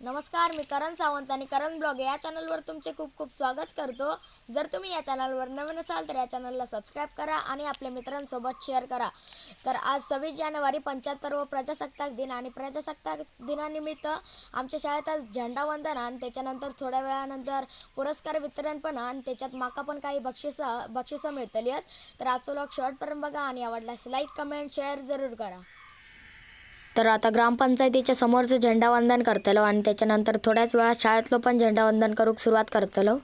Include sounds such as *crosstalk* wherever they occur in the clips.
नमस्कार मी करण सावंत आणि करण ब्लॉग या चॅनलवर तुमचे खूप खूप स्वागत करतो. जर तुम्ही या चॅनलवर नवीन असाल तर या चॅनलला सबस्क्राईब करा आणि आपल्या मित्रांसोबत शेअर करा. तर आज सव्वीस जानेवारी पंच्याहत्तर व प्रजासत्ताक दिन आणि प्रजासत्ताक दिनानिमित्त आमच्या शाळेत आज झेंडावंदन आणि त्याच्यानंतर थोड्या वेळानंतर पुरस्कार वितरण पण आणि त्याच्यात माका पण काही बक्षिसं बक्षिसं मिळतली आहेत. तर आजचं ब्लॉग शॉर्टपर्यंत बघा आणि आवडल्यास लाईक कमेंट शेअर जरूर करा. तर आता ग्रामपंचायतीच्या समोरचं झेंडावंदन करतलो आणि त्याच्यानंतर थोड्याच वेळात शाळेतलो पण झेंडावंदन करूक सुरुवात करतलो.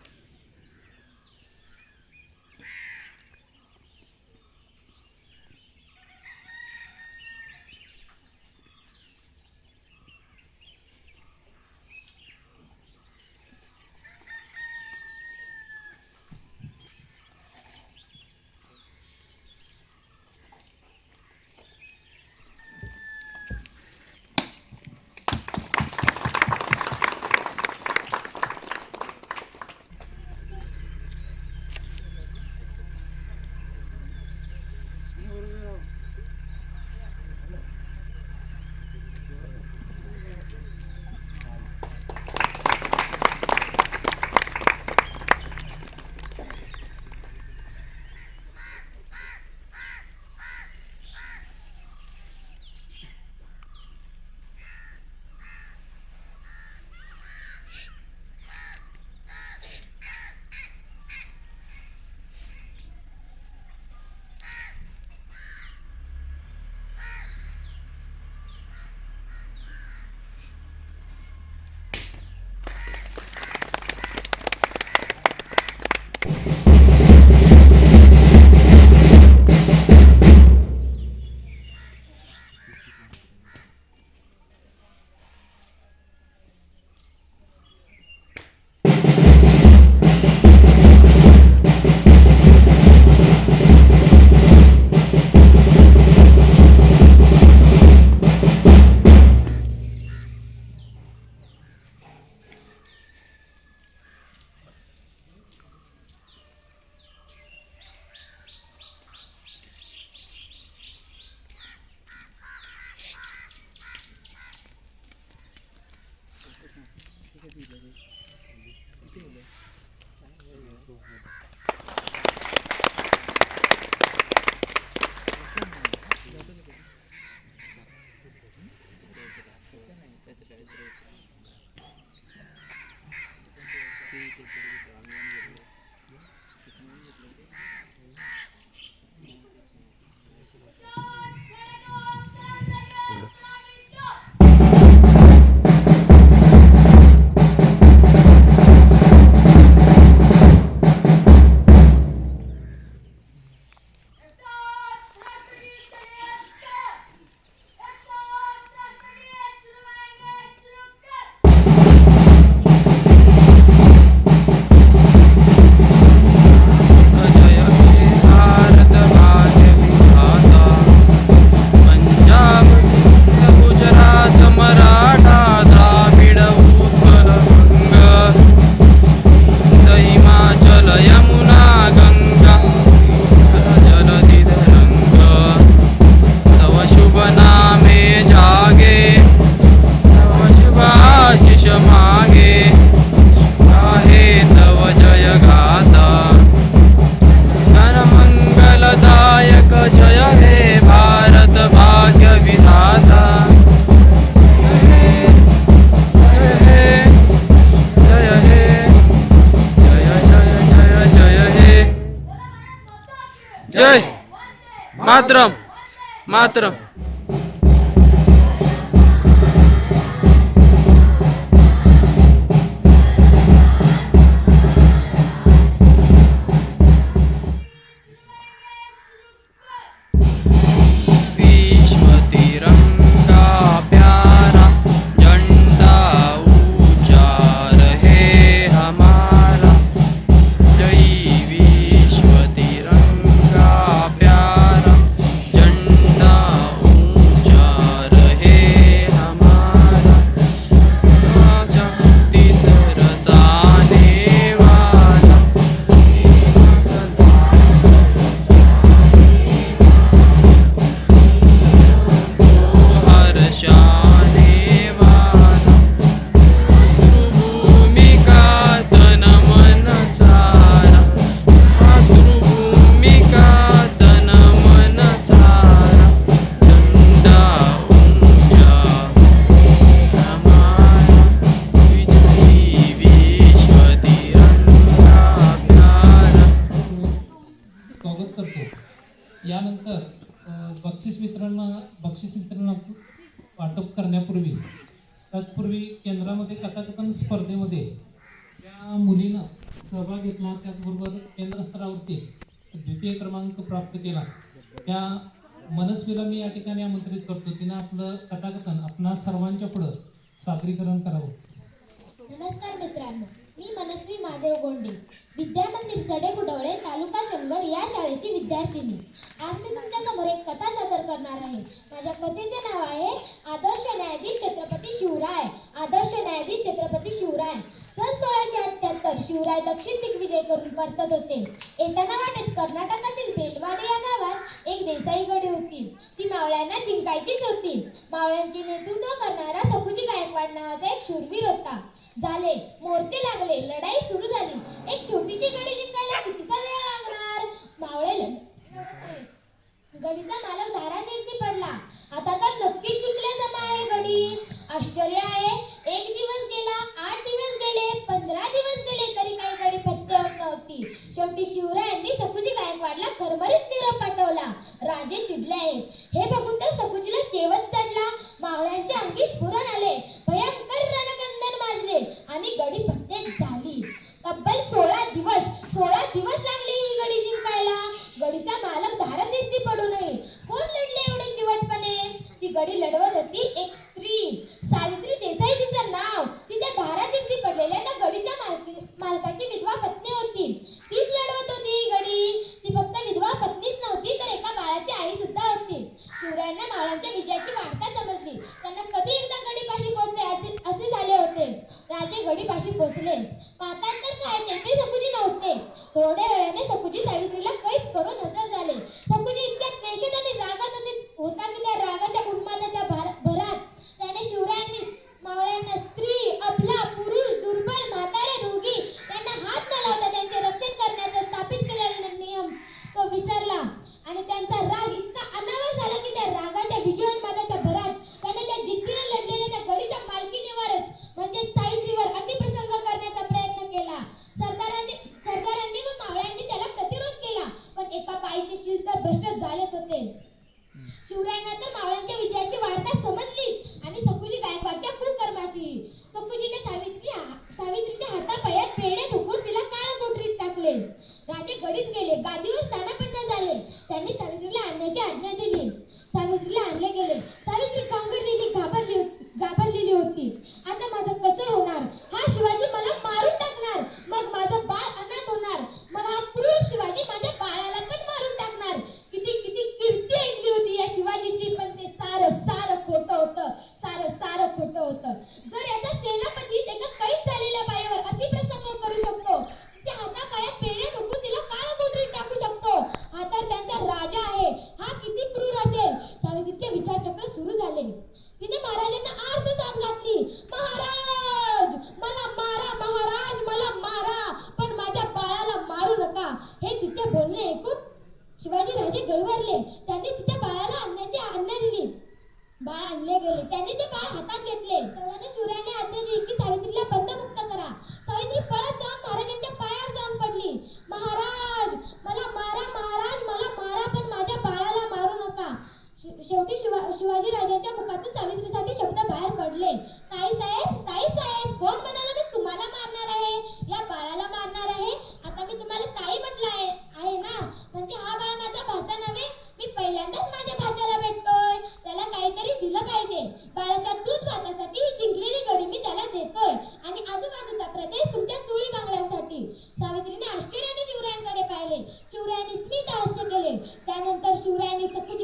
जय मातरम मातरम. केंद्रामध्ये कथाकथन स्पर्धेमध्ये ज्या मुलीनं सहभाग घेतला त्याचबरोबर केंद्र स्तरावरती द्वितीय क्रमांक प्राप्त केला त्या मनस्वीला मी या ठिकाणी आमंत्रित करतो. तिनं आपलं कथाकथन आपणा सर्वांच्या पुढं सादरीकरण करावं. नमस्कार मित्रांनो मी मनस्वी महादेव गोंडे विद्यामंदिर सडेगुडवळे तालुका चंदगड या शाळेची विद्यार्थिनी. आज मी तुमच्यासमोर एक कथा सादर करणार आहे. माझ्या कथेचे नाव आहे आदर्श न्यायाधीश छत्रपती शिवराय. आदर्श न्यायाधीश छत्रपती शिवराय. सन सोळाशे अठ्ठ्याहत्तर शिवराय दक्षिण दिग्विजय करून परतत होते. येताना वाटेत कर्नाटकातील बेलवाडी या गावात एक देसाई गडी होती. ती मावळ्यांना जिंकायचीच होती. मावळ्यांचे नेतृत्व करणारा सकुजी गायकवाड नावाचा एक शूरवीर होता. झाले. मोर्चे लागले. लढाई सुरू झाली. एक छोटीशी गडी जिंकायला कितीसा वेळ लागणार? मावळे गडीचा मालक धारा गडी लढवत होती एक स्त्री. सावित्री देसाई तिचं नाव. ती धारा धारातीर्थी पडलेल्या त्या गडीच्या मालकाची विधवा पत्नी होती. तीच लढवत होती गडी. ती फक्त विधवा पत्नीच नव्हती तर एका बाळाची आई सुद्धा होती. शिवरायांना मावळांच्या विजयाची वार्ता समजली. त्यांना कधी एकदा गडीपाशी पोहोचते असे- असे झाले होते. राजे गडीपाशी पोहोचले. पाहतात तर काय? ते सकुजी नव्हते. थोड्या वेळाने सकुजी सावित्रीला कैद करून हजर झाले. शेवटी शिवा शिवाजी राजांच्या मुखातून सावित्रीसाठी शब्द बाहेर पडले. ताई साहेब ताई साहेब कोण म्हणाला मी तुम्हाला मारणार आहे? या बाळाला मारणार आहे? आता मी तुम्हाला ताई म्हटलं आहे आहे ना? म्हणजे हा बाळ माझा भाचा नव्हे. मी पहिल्यांदाच माझ्या भाच्याला भेटतोय. त्याला काहीतरी दिलं पाहिजे. बाळाच्या दूध भातासाठी ही जिंकलेली गडी मी त्याला देतोय. आणि आजूबाजूचा प्रदेश तुमच्या चुळी बांगड्यांसाठी. सावित्रीने आश्चर्याने शिवरायांकडे पाहिले. शिवरायांनी स्मित हास्य केले. त्यानंतर शिवरायांनी सखी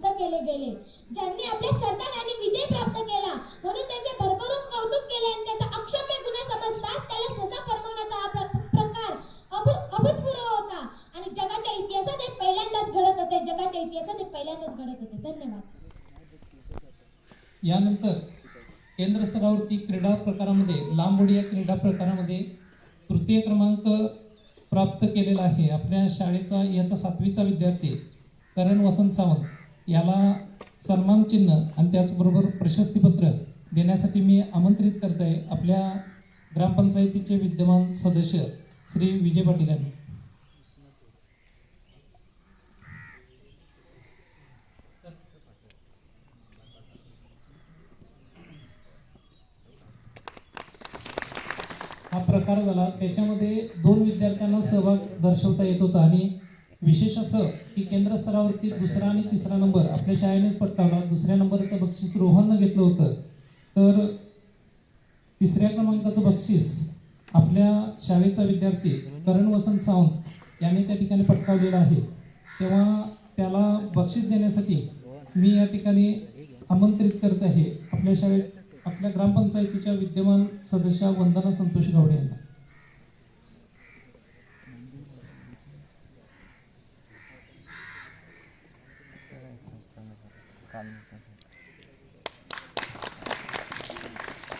केले गेले. ज्यांनी आपल्या सरदारांनी विजय प्राप्त केला म्हणून त्यांचे भरभरून कौतुक केले आणि त्याचा अक्षम्य गुन्हा समजतात त्याला सजा फरमावण्याचा हा प्रकार अभूतपूर्व होता. आणि जगाच्या इतिहासात हे पहिल्यांदाच घडत होते. जगाच्या इतिहासात हे पहिल्यांदाच घडत होते. धन्यवाद. यानंतर केंद्र स्तरावरती क्रीडा प्रकारामध्ये लांब उडी या क्रीडा प्रकारामध्ये तृतीय क्रमांक प्राप्त केलेला आहे. आपल्या शाळेचा इयत्ता सातवीचा विद्यार्थी करण वसंत सावंत. याला सन्मान चिन्ह आणि त्याचबरोबर प्रशस्तीपत्र देण्यासाठी मी आमंत्रित करत आहे आपल्या ग्रामपंचायतीचे विद्यमान सदस्य श्री विजय पाटील यांनी. हा प्रकार झाला. त्याच्यामध्ये दोन विद्यार्थ्यांना सहभाग दर्शवता येत होता आणि विशेष असं की केंद्र स्तरावरती दुसरा आणि तिसरा नंबर आपल्या शाळेनेच पटकावला. दुसऱ्या नंबरचं बक्षीस रोहननं घेतलं होतं. तर तिसऱ्या क्रमांकाचं बक्षीस आपल्या शाळेचा विद्यार्थी करण वसंत सावंत याने त्या ठिकाणी पटकावलेलं आहे. तेव्हा त्याला बक्षीस देण्यासाठी मी या ठिकाणी आमंत्रित करत आहे. आपल्या शाळेत आपल्या ग्रामपंचायतीच्या विद्यमान सदस्या वंदना संतोष गावडे यांना.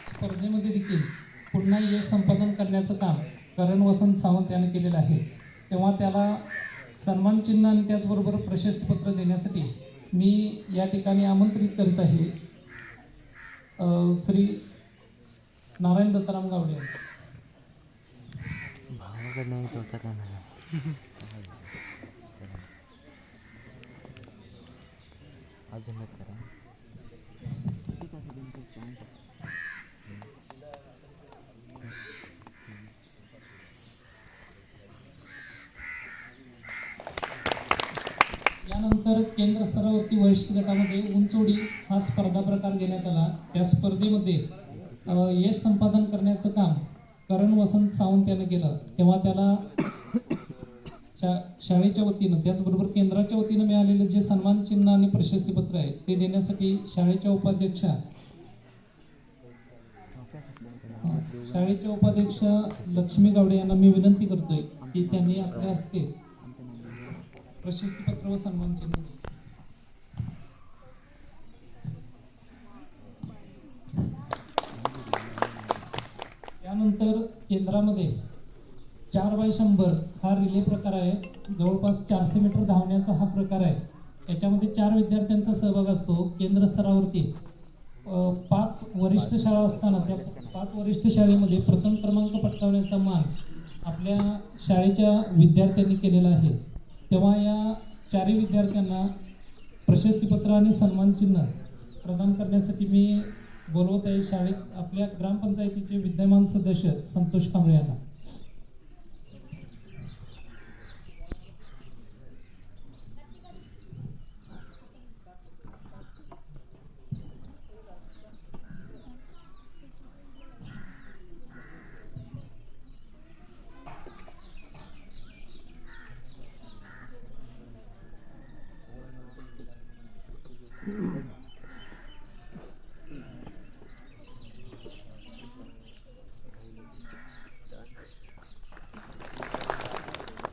स्पर्धेमध्ये देखील पुन्हा यश संपादन करण्याचं काम करण वसंत सावंत याने केलेलं आहे. तेव्हा त्याला सन्मान चिन्ह आणि त्याचबरोबर प्रशस्तीपत्र देण्यासाठी मी या ठिकाणी आमंत्रित करीत आहे. श्री नारायण दत्ताराम गावडे. नाही *laughs* अजूनच करा. यानंतर केंद्र स्तरावरती वरिष्ठ गटामध्ये उंच उडी हा स्पर्धा प्रकार घेण्यात आला. त्या स्पर्धेमध्ये यश संपादन करण्याचं काम करण वसंत सावंत यानं केलं. तेव्हा त्याला शा शाळेच्या वतीनं त्याचबरोबर केंद्राच्या वतीनं मिळालेले जे सन्मान चिन्ह आणि प्रशस्तीपत्र आहे ते देण्यासाठी शाळेच्या उपाध्यक्षा शाळेच्या उपाध्यक्ष लक्ष्मी गावडे यांना मी विनंती करतोय की त्यांनी आपल्या हस्ते प्रशस्तीपत्र व सन्मान चिन्ह त्यानंतर केंद्रामध्ये चार बाय शंभर हा रिले प्रकार आहे. जवळपास चारशे मीटर धावण्याचा हा प्रकार आहे. याच्यामध्ये चार विद्यार्थ्यांचा सहभाग असतो केंद्र स्तरावरती. पाच वरिष्ठ शाळा असताना त्या पाच वरिष्ठ शाळेमध्ये प्रथम क्रमांक पटकावण्याचा मान आपल्या शाळेच्या विद्यार्थ्यांनी केलेला आहे. तेव्हा या चारही विद्यार्थ्यांना प्रशस्तीपत्र आणि सन्मान चिन्ह प्रदान करण्यासाठी मी बोलवत आहे. शाळेत आपल्या ग्रामपंचायतीचे विद्यमान सदस्य संतोष कांबळे यांना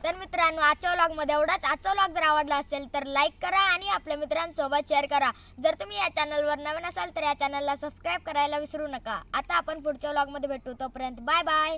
तर मित्रांनो आजच्या व्लॉगमध्ये एवढाच आजचा व्लॉग जर आवडला असेल तर लाईक करा आणि आपल्या मित्रांसोबत शेअर करा. जर तुम्ही या चॅनलवर नवीन असाल तर या चॅनलला सबस्क्राईब करायला विसरू नका. आता आपण पुढच्या व्लॉगमध्ये भेटू. तोपर्यंत बाय बाय